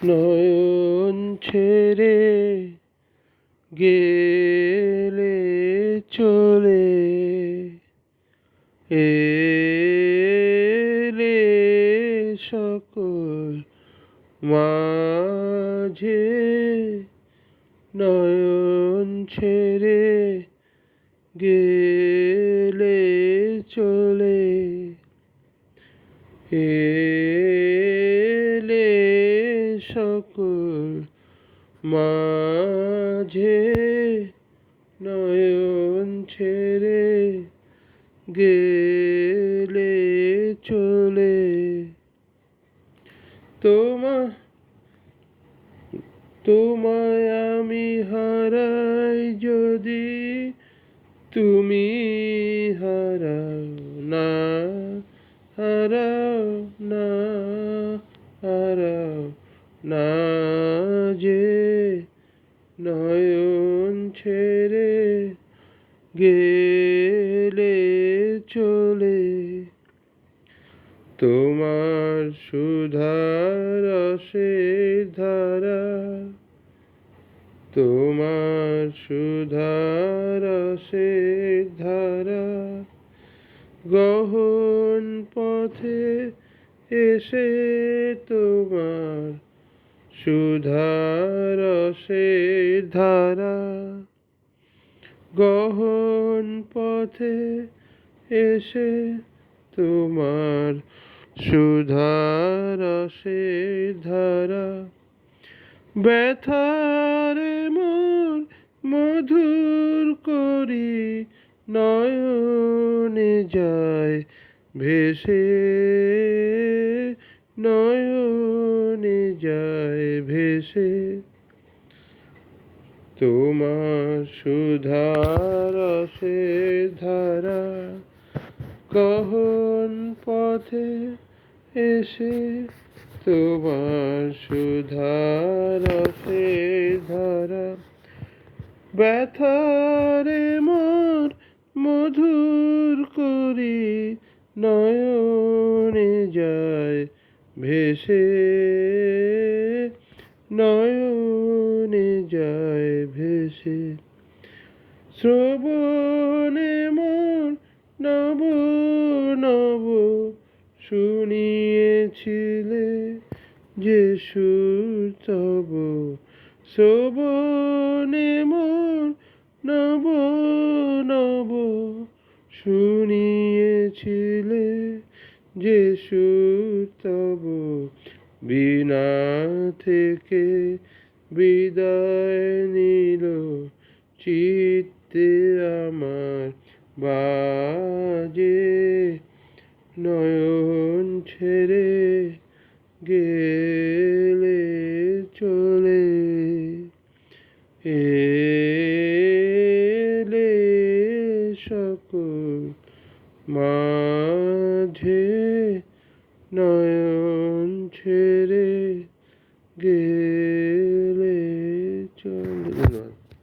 নয়ন ছেড়ে গেলে চলে এলে সকল মাঝে নয়ন ছেড়ে গেলে চলে এলে মাঝে নয়ন ছেড়ে গেলে চলে। তোমা তোমায় আমি হারাই যদি তুমি হারাও না হারাও না হারাও না যে নয়ন ছেড়ে গেলে চলে। তোমার সুধার রসের ধারা, তোমার সুধার রসের ধারা, গহন পথে এসে তোমার সুধার রসের ধারা। গহন পথে এসে তোমার সুধার রসের ধারা। ব্যথারে মোর মধুর করি নয়নে যায়, ভেসে নয়নে যায়, ভেসে তোমার সুধার সে ধারা কহন পথে এসে তোমার সুধার সে ধারা? ব্যথারে মোর মধুর করি নয়নে যায় ভেসে, নয়নে যায় ভেসে। শ্রবণে মোর নব নব শুনিয়েছিলে যে সুর তব। শ্রবণে মোর নব নব শুনিয়েছিলে যে সুর তব। বিনা থেকে বিদায় নিল চিত্তে আমার বাজে নয়ন ছেড়ে গেলে চলে এলে সকল মাঝে নয়ন ছেড়ে গে to